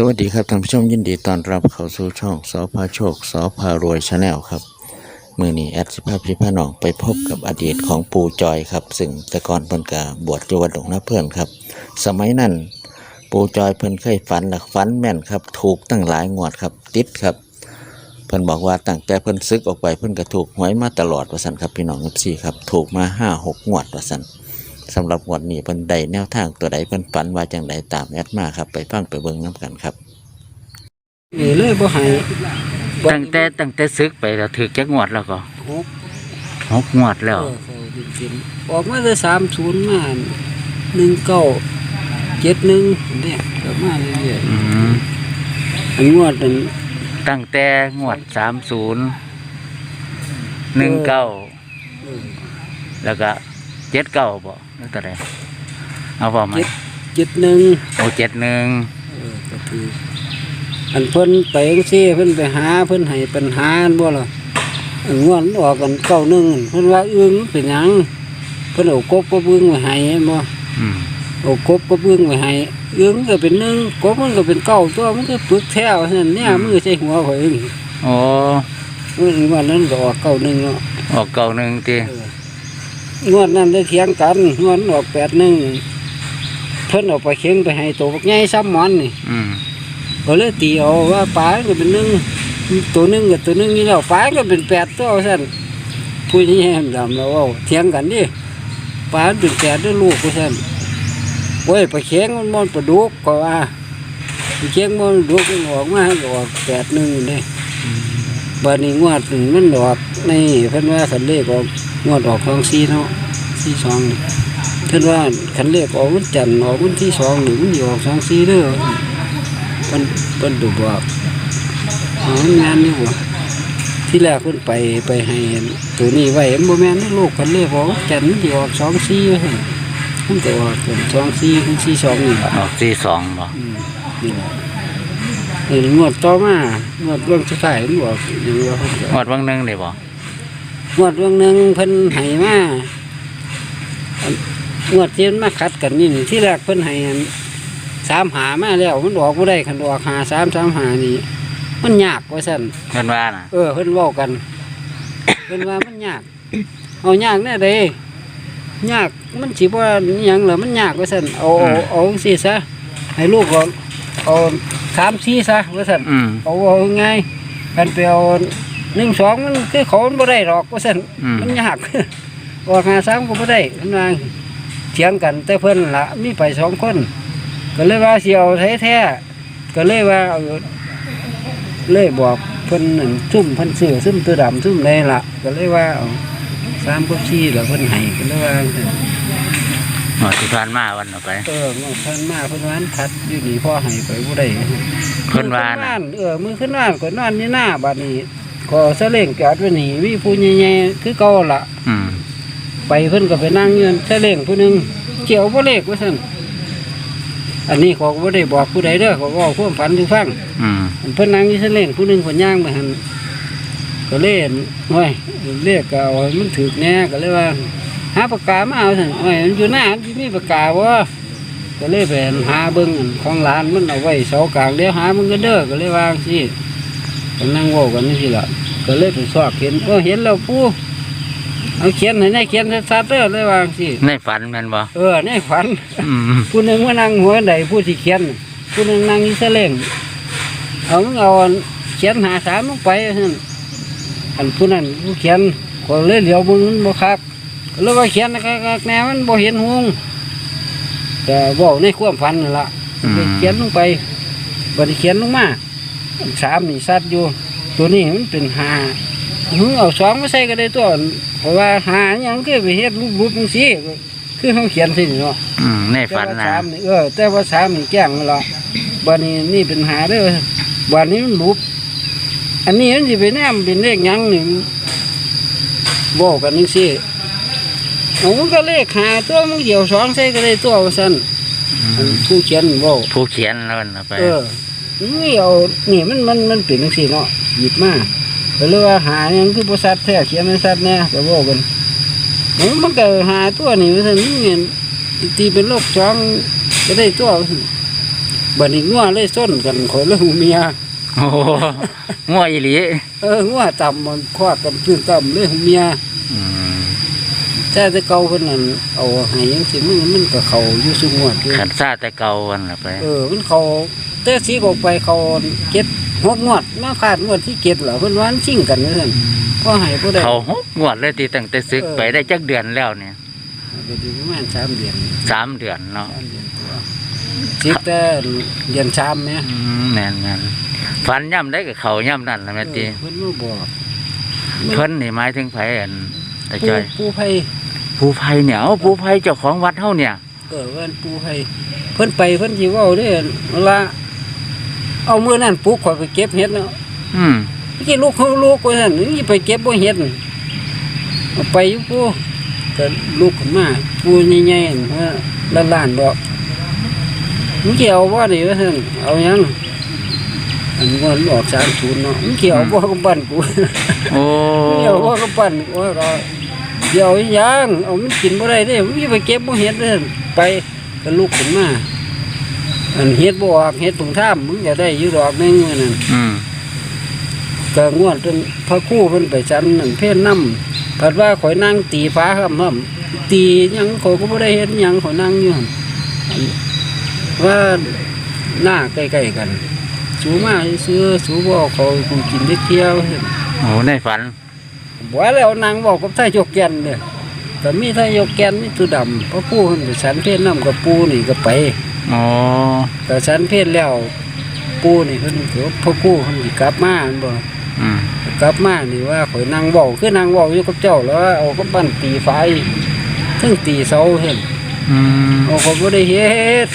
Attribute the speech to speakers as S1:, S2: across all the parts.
S1: สวัสดีครับท่านผู้ชมยินดีต้อนรับเข้าสู่ช่องสอพาโชคสอพารวยชาแนลครับมือนี้แอดสิภาพพี่พาน้องไปพบกับอดีตของปู่จอยครับ ซึ่งแต่ก่อนเพิ่นกาบวชอยู่วัดหลวงนาเพื่อนครับ สมัยนั้นปู่จอยเพิ่นเคยฝันหลักฝันแม่นครับ ถูกตั้งหลายงวดครับ ติดครับ เพิ่นบอกว่าตั้งแต่เพิ่นซึกออกไปเพิ่นก็ถูกหวยมาตลอดว่าซั่นครับพี่น้องซี่ครับถูกมาห้าหกงวดว่าซั่น สำหรับงวดนี้เพิ่นได้แนวทางตัวใดเพิ่นฝันว่าจังไดตามแอดมาครับ ไปฟังไปเบิ่งนํกันครับ
S2: นี่เลยบ่ให้บ่
S3: ตั้งแต่ตั้งแต่ซึกไปแล้วถือแก้งวดแล้วก็
S2: หก
S3: หกงวดแล้ว
S2: เออเขาจริงๆออกมาได้สามศูนย์มาหนึ่งเก้าเจ็ดหนึ่งเนี่ยก็มาเรื่อย
S3: อืม
S2: ๆอันงวดนั้น
S3: ตั้งแต่งวดสามศูนย์หนึ่งเก้า
S2: เออ
S3: แล้วก็ เจ็ดเก้าบ่แล้วแต่ไหนเอาพอไหม
S2: เจ็ด เจ็ดหนึ่ง
S3: โอ้เจ็ดหนึ่ง
S2: เออก็คืออันเพิ่นไปจังซี่เพิ่นไปหาเพิ่นให้ปัญหาอันบ่ล่ะอันงวดออกกันเก้าหนึ่งเพิ่นว่าอึ้งเป็นหยังเพิ่นเอากบก็บึ้งไว้ให้เห็นบ่
S3: อืม
S2: เอากบก็เบื้องไว้ให้เอื้องก็เป็นหนึ่งกบมันก็เป็นเก้าตัวมันก็ปึกแถวนั่นเนี่ยมือใส่หัวข่อยเอง
S3: โอ้
S2: เมื่อวันนั้นก็ออกเก้าหนึ่งเนาะ
S3: ออกเก้าหนึ่งที
S2: งวดนั้นได้เถียงกันงวดนั้นออกแปดหนึ่งเพิ่นเอาไปเคียงไปให้ตัวบักใหญ่ซ้ำหมอนนี่
S3: อืม
S2: ก็เลยตีเอาว่าปลาก็เป็นหนึ่งตัวหนึ่งกับตัวหนึ่งนี่แล้วปลาก็เป็นแปดตัวสั่นผู้นี้ให้ดำแล้วเว้าเถียงกันดิปลาเป็นแปดด้วยลูกกูสั่นโอ้ยไปเคียงมันมันประดุกก็ว่าเชียงมันดูกมันออกมาก็ออกแปดหนึ่งเลยบัดนี้งวดหนึ่งมันออกในเพิ่นว่าขันเลขออกงวดออกสองสี่เนาะสี่สองนี่เพิ่นว่าขันเลขออกวันจันทร์ออกวันที่สองหรือมันสิออกสองสี่เด้อเพิ่นเพิ่นดูบอกอ๋อมันงานนี่บ่ที่แรกเพิ่นไปไปให้ตัวนี้ไว้มันบ่แม่นนะลูกขันเลขออกวันจันทร์มันสิออกสองสี่ว่าซั่นมันก็ออกเป็นสองสี่เป็นสี่สองนี่ล่ะ
S3: ออกที่สองบ่
S2: อืมนี่แหละเห็นงวดต่อมางวดเรื่องสุดท้ายมันบอกอย่างว่าเพิ่น
S3: งวดวันหนึ่งเลยบ่
S2: งวดเรื่องหนึงเพิ่นให้มาอันงวดที่มันมาขัดกันนี่นี่ที่แรกเพิ่นให้อันสามหามาแล้วมันออกบ่ได้คันออกหาสามสามหานี่มันยากว่าซั่น
S3: เงินว่าน่ะ
S2: เออเพิ่นเว้ากัน เพิ่นว่ามันยากเอายากแน่เด้ยากมันสิบ่หยังเหรอมันยากว่าซั่นเอาเอาเอาจังซี่ซะให้ลูกเอาเอาสามสี่ซะว่าซั่น
S3: อืม
S2: เอาเอาไงกันไปเอา หนึ่งสองมันคือเขามันบ่ได้หรอกว่าซั่น
S3: อืม
S2: มันยาก ออกหาสามก็บ่ได้เพิ่นว่าเถียงกันแต่เพิ่นละมีไปสองคน ก็เลยว่าสิเอาแท้แท้ๆก็เลยว่าเอาเลยบอกเพิ่นนั่นซุ่มเพิ่นซื้อซุ่มตัวดำซุ่มใดล่ะก็เลยว่าเอาสามกับสี่แล้วเพิ่นให้ก็เลยว่า
S3: งวดที่ผ่านมาวันเอาไป
S2: เออเพิ่นมาเพิ่นว่าอันคัดอยู่นี่พ่อให้ไปบ่ได้
S3: เพิ่นว่าน่ะ
S2: เออมือขึ้นว่านก็นอนนี่หน้าบัดนี้ ก็เสลงจอดไว้นี่มีผู้ใหญ่ๆคือเก่าละ
S3: อืม
S2: ไปเพิ่นก็ไปนั่งเงินเสลงผู้หนึงเจียวบ่เลขว่าซั่นอันนี้เขอบ่ได้บอกผู้ใดเด้อเขอเว้าความฝันให้ฟัง
S3: อืม
S2: อันเพิ่นนั่งอยู่เสลงผู้หนึงเพิ่นย่างไปหั่นก็เล่นโอ้ยเลขก็เอาให้มันถูกแน่ก็เลยว่า หาปากกามาเอาซั่นโอ้ยมันอยู่หน้ามันสิมีปากกาบ่ก็เลยไปหาเบิ่งอันของร้านมันเอาไว้เสากลางเดี๋ยวหามันก็เด้อก็เลยว่าจังซี่ ก็นั่งเว่ากันนี่สิละก็เลยไปสอบเห็นก็เห็นแล้วปูเอาเขียนให้ได้เขียนชัดๆเด้อเลยว่าสิ
S3: ในฝันแม่นบ่
S2: เออในฝัน
S3: อืม
S2: ผู้หนึ่งมานั่งหัวใดผู้ที่เขียนผู้หนึ่งนั่งอีเสลงเอามึงเอาอันเขียนหาสามลงไปนั่นอันผู้นั้นผู้เขียนก็เลยเหลียวมึงมันบ่คักก็เลยว่าเขียนคักๆแนวมันบ่เห็นหงแต่บอกในความฝันนั่นละ
S3: อืม
S2: เขียนลงไปบัดนี้เขียนลงมาอัน สามนี่สัตว์อยู่ ตัวนี้มันเป็นหาหึงเอาสองมาใส่ก็ได้ตัวเพราะว่าหาอยังคือไปเฮ็ดรูปๆจังซี่คือเขาเขียนสิเนาะ
S3: อืมใน
S2: แต่
S3: ฝัน
S2: ว่า
S3: นะ
S2: สามนี่เออ แต่ว่าสามนี่แกล้งนั่นละบัดนี้นี่เป็นหาเด้อบัดนี้มันรูปอันนี้มันสิเป็นแนมเป็นเลขหยังนี่บอกกันจังซี่เอามันก็เลขหาตัวมันเกี่ยวสองใส่ก็ได้ตัวว่าซั่นอันผู้เขียนบอก
S3: ผู้เขียนแล้วมันเอาไป
S2: เออ นี่เอานี่มันมันมันเป็นจังซี่เนาะหยิบมาก็เลยว่าหาหยังคือบ่ซัดแท้เขียนมันซัดแน่ก็บอกกันเอ้ามันก็หาตัวนี่ว่าซั่นนี่เห็นตีเป็นโรคจ้องก็ได้ตัวว่าซั่นบัดนี้งัวเลยส้นกันข่อยเลยหูเมีย
S3: โอ้โหงัวอีหลี
S2: เอองัวต่ำมันคว้ากันขึ้นต่ำเลยหูเมีย
S3: อืม
S2: แต่แต่เก่าเพิ่นนั่นเอาให้ยังสิมันมันก็เข้าอยู่ซุงวดอยู่
S3: ขันซาแต่เก่าวันละไป
S2: เออมันเข้าแต่สีออกไปเขาเก็ดหกงวดมาขาดงวดที่เก็ดเหรอเพิ่นว่ามันชิงกันว่าซั่นพอให้ผู้ใด
S3: เขาหกงวดเลยตีตั้งแต่ซึก
S2: เออ
S3: ไปได้จักเดือนแล้วเนี่ย
S2: ก็อยู่ประมาณ3เดือน
S3: สามเดือนเนาะ
S2: สามเดือนกว่าสิแต่เดือนชามแหม
S3: อืมแม่นแม่นฝันย่ำได้กับเขาย่ำนั่นละแม่ตี
S2: เออเพิ่นมาบอก
S3: เพิ่นนี่หมายถึงไผอันตา
S2: ปู
S3: จอย
S2: ปูไผ
S3: ผู้ไผเนี่ยเอาผู้ไผเจ้าของวัดเฮาเนี่ย
S2: เออว่าปูไผเพิ่นไปเพิ่นสิเว้าเด้อเวลาเอามื้อนั้นปลูกข่อยไปเก็บเห็ดเนาะ
S3: อืม
S2: ที่ลูกเขาลูกว่าซั่นนี่ไปเก็บบ่เห็ดเอาไปอยู่ปูก็ลูกขึ้นมาปูใหญ่ๆนั่นว่าล้านล้านๆดอกมึงสิเอาบ่นี่ว่าซั่นเอาหยังอันนี้มันออก30เนาะมึงสิเอาบ่กับบ้านกู
S3: โอ้
S2: เดี๋ยวว่าก็ปั่นว่าก็ เดี๋ยวอีหยังเอามันกินบ่ได้เด้มันสิไปเก็บบ่เฮ็ดเด้อไปก็ลุกขึ้นมาอันเฮ็ดบ่ออกเฮ็ดผงท่ามมึงจะได้อยู่ดอกหนึงมื้อนั้น
S3: อืม
S2: ก็งวดจนพระครู่เพิ่นไปจันนั่นเพศนำผัดว่าข่อยนั่งตีฟ้าครับครับตีหยังข่อยก็บ่ได้เฮ็ดหยังข่อยนั่งอยู่หั่นอันว่าหน้าใกล้ๆกัน สูมาซื้อสูบ่เอาเขากูกินได้เที่ยวเฮ็ด
S3: โอ้ในฝัน
S2: บ่แล้วนางบอกกับไทยยกแกนเนี่ยแต่มีไทยยกแกนมีตัวดำเพราะปู่เพิ่นไปฉันเพศน้ำกับปู่นี่ก็ไป
S3: โอ้
S2: แต่ฉันเพศแล้วปู่นี่เพิ่นก็พ่อปู่เพิ่นสิกลับมาแม่นบ่
S3: อืม
S2: กลับมานี่ว่าข่อยนางเว้าคือนางเว้าอยู่กับเจ้าแล้วว่าเอากับปั้นตีไฟถึงตีเสาเห็น
S3: อืม
S2: เอาเขาบ่ได้เฮ็ด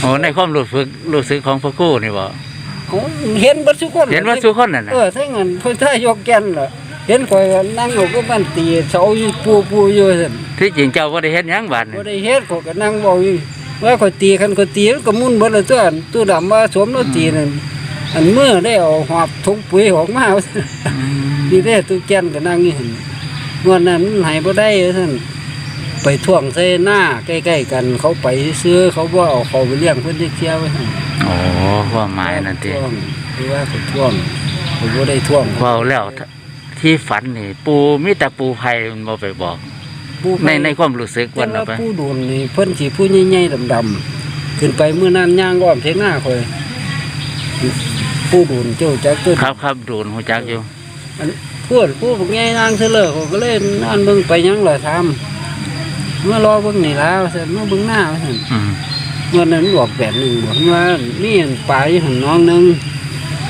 S3: โอ้ในความรู้สึกรู้สึกของพระครู่นี่บ่
S2: เอาเห็นเบิดทุกคน
S3: เห็นว่าทุกคนน่ะนะ
S2: เออถ้างั้นเพิ่นไทยยกแกนล่ะ เห็นข่อยนั่งเอากับปั้นตีเสาอยู่ปู่ปู่อยู่ซั่น
S3: ที่จริงเจ้าบ่ได้เฮ็ดหยังบาดนี่
S2: บ่ได้เฮ็ดเขาก็นั่งเว้าอยู่ว่าเขาตีคันเขาตีมันก็มุ่นเบิดเลยตัวอันตัวดำว่าสวมแล้วตีนั่นอันเมื่อได้เอาหอบถุงปุ๋ยออกมาว่าซั่น
S3: อืม
S2: นี่ได้ตัวแก่นก็นั่งอยู่หั่นงวดนั้นมันให้บ่ได้ว่าซั่นไปท่วงใส่หน้าใกล้ๆกัน เขาไปซื้อเขาบ่เอาเขาไปเลี้ยงเพิ่นได้เที่ยวไว้ซั่น
S3: โอ้ความหมายนั่นติ
S2: ท่วงคือว่าเขาท่วงเขาบ่ได้ท่วง
S3: เว้าแล้ว ที่ฝันนี่ ปูมีแต่ปูไผมันบ่ไปบอก
S2: ผู้
S3: ในในความรู้สึก
S2: แต่
S3: วันน่ะ
S2: ว่า
S3: ไป
S2: ผู้โดนนี่เพิ่นสิผู้ใหญ่ๆดำๆขึ้นไปมื้อนั้นย่างอ้อมเทงหน้าข่อยผู้โดนเจ้าจักตัว
S3: ครับครับโดนหูจักอยู่
S2: พูดพูดบอกไงนางเสลอเขาก็เล่นนอนเบิ่งไปหยังล่ะทำเมื่อรอเบิ่งนี่แล้วเสร็จเมื่อเบิ่งหน้าเสร็จ
S3: อืม
S2: เมื่อนั้นบอกแบบหนึ่งบอกว่านี่อันป่าอยู่หันน้องหนึง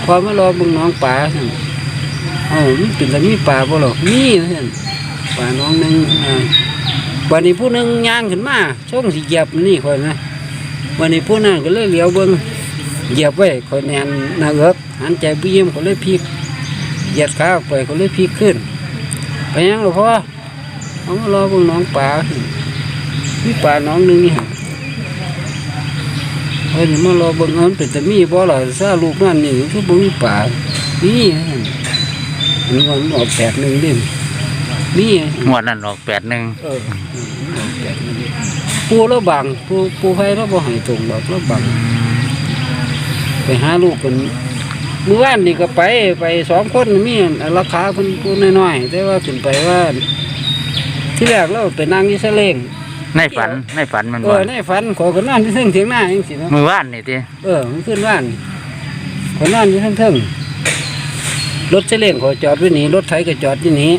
S2: พอมารอเบิ่งน้องป่าเสร็จ เอ๋อมันเป็นแต่มีป่าบ่หรอกมีเสร็จป่าน้องหนึงอ่าวันนี้ผู้หนึงย่างขึ้นมาช่วงสิเหยียบนี่คอยนะวันนี้ผู้นั้นก็เลยเหลียวเบิ่งเหยียบไว้คอยแนนนาเอิกหันใจเบี้ยมก็เลยพลิกเหยียดขาออกไปก็เลยพลิกขึ้น ไปยังหลวงพ่อเอามารอเบิ่งน้องปลามีปลาน้องหนึงนี่ฮะเฮ้ยมารอเบิ่งเอามันเป็นแต่มีบ่ล่ะซาลูกนั่นนี่คือบ่มีปลานี่ฮะ มันว่ามันออกแปดหนึ่งดินี่ฮะ
S3: งวดนั้นออก81
S2: เออมันออกแปดหนึ่งปูแล้วบังปูปูไฟแล้วบ่ให้ตรงดอกแล้วบังไปหาลูกกันเมื่อวานนี่ก็ไปไปสองคนมีอันราคาเพิ่นพูดน้อยๆแต่ว่าขึ้นไปว่า ที่แรกเราไปนั่งอยู่ซะเลง
S3: ในฝันในฝันมัน
S2: เอ
S3: บ่
S2: อในฝันขอยก็นอนที่เทิงเถียงหน้าจังซี่เนาะ
S3: มื้อวานนี่ติ
S2: เออมันขึ้นว่านขอยนอนอยู่เทิงเทิงๆ รถซะเลงขอยจอดไว้นี่รถไถก็จอดอยู่นี่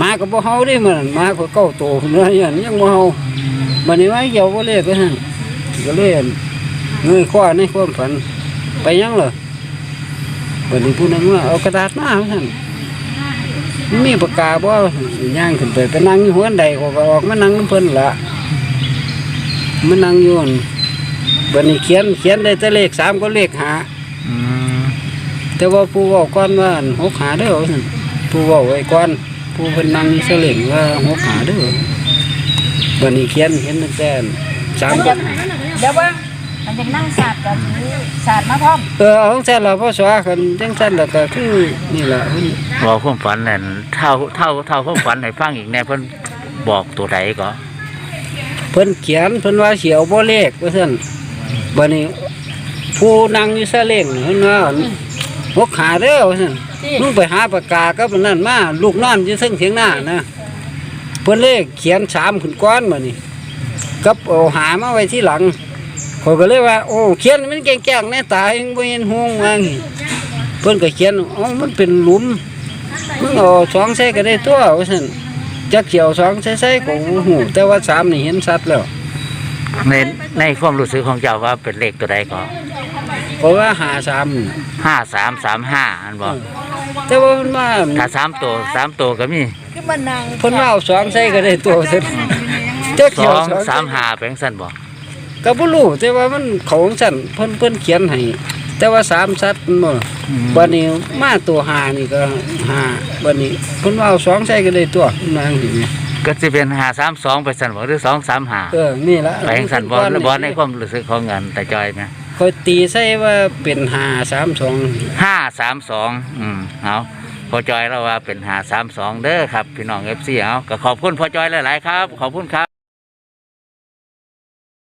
S2: มาก็บ่เฮาเด้มื้อนั้นมาก็เก้าโตพุ่นว่าอย่างยังบ่เฮาบัดนี้ว่าเหี่ยวบ่เลขก็หั่นก็เลยเงยคว้าในความฝัน ไปยังเหรอวันนี้ผู้นั้นว่าเอากระดาษมาท่านมีปากกาบ่ย่างขึ้นไปไปนั่งอยู่หัวใดก็ออกมานั่งน้ำเพิ่นละมานั่งอยู่วันวันนี้เขียนเขียนได้แต่เลขสามก็เลขหา แต่ว่าผู้เว่าก่อนว่าอั่นหกหาเด้อว่าซั่นผู้เว่าไว้ก่อนผู้เพิ่นนั่งอยู่เสลงว่าหกหาเด้อวันนี้เขียนเขียนตั้งแต่สามก็หา
S4: เดี๋ยวเบิ่งมันจะนั่งสาดกันสาดมาพร้อม
S2: เออเอาของแซ่นละพ่อสวากันจังซั่นแล้วก็คือนี่ล่ะเพิ่น
S3: เว้าความฝันนั่นเท่าเท่าเท่าความฝันให้ฟังอีกแน่เพิ่นบอกตัวใดก็
S2: เพิ่นเขียนเพิ่นว่าเสียวบ่เลขว่าซั่นบัดนี้ผู้นั่งอยู่ซาเล้งเพิ่นว่า หกขาเด้อว่าซั่น
S4: ที่
S2: มึงไปหาปากกากับอันนั่นมาลูกนอนอยู่เทึงเถียงหน้านะเพิ่นเลขเขียนสามขึ้นก้อนมานี่กับเอาหามาไว้ที่หลังเขาก็เลยว่า โอ้เขียนมันแกล้งๆแน่ตายยังบ่เห็นห่วงว่างี้เพิ่นก็เขียนอ๋อมันเป็นหลุมมึงเอาสองใส่ก็ได้ตัวว่าซั่นจักเขียวสองใส่ใส่ก็บ่ฮู้แต่ว่าสามนี่เห็นชัดแล้ว
S3: ในในความรู้สึกของเจ้าว่าเป็นเลขตัวใดก็
S2: เพราะว่าหาสามนี่
S3: ห้าสามสามห้าอันบอก
S2: แต่ว่ามันว่า
S3: ถ้าสามตัวสามตัวก็มี
S4: คือมันนั่ง
S2: เพิ่นว่าเอาสองใส่ก็ได้ตัวซั่นจัก
S3: ส
S2: เขีย
S3: อ
S2: ว
S3: ง
S2: สอง
S3: สามห้าแปลงสั้นบอก
S2: ก็บ่รู้แต่ว่ามันเขาของฉันเพิ่นเพิ่นเขียนให้แต่ว่าสามสัตว์มันบ่บัดนี้มาตัวหานี่ก็หาบัดนี้เพิ่นว่าเอาสองใส่ก็ได้ตัวนางนี่แหม
S3: ก็จะเป็นห้าสามสองไปสั้นบอกหรือสองสามห้า
S2: เออนี่ละ
S3: แปลงสั้นบอลบอลในความรู้สึกของเงินแต่จอยไหม
S2: ค่อยตีใส่ว่าเป็นหาสามสอง
S3: ห้าสามสองอืมเอาพอจอยเราว่าเป็นหาสามสองเด้อครับ พี่น้องเอฟซีเอาก็ขอบคุณพอจอยหลาย ๆ ครับ ขอบคุณครับ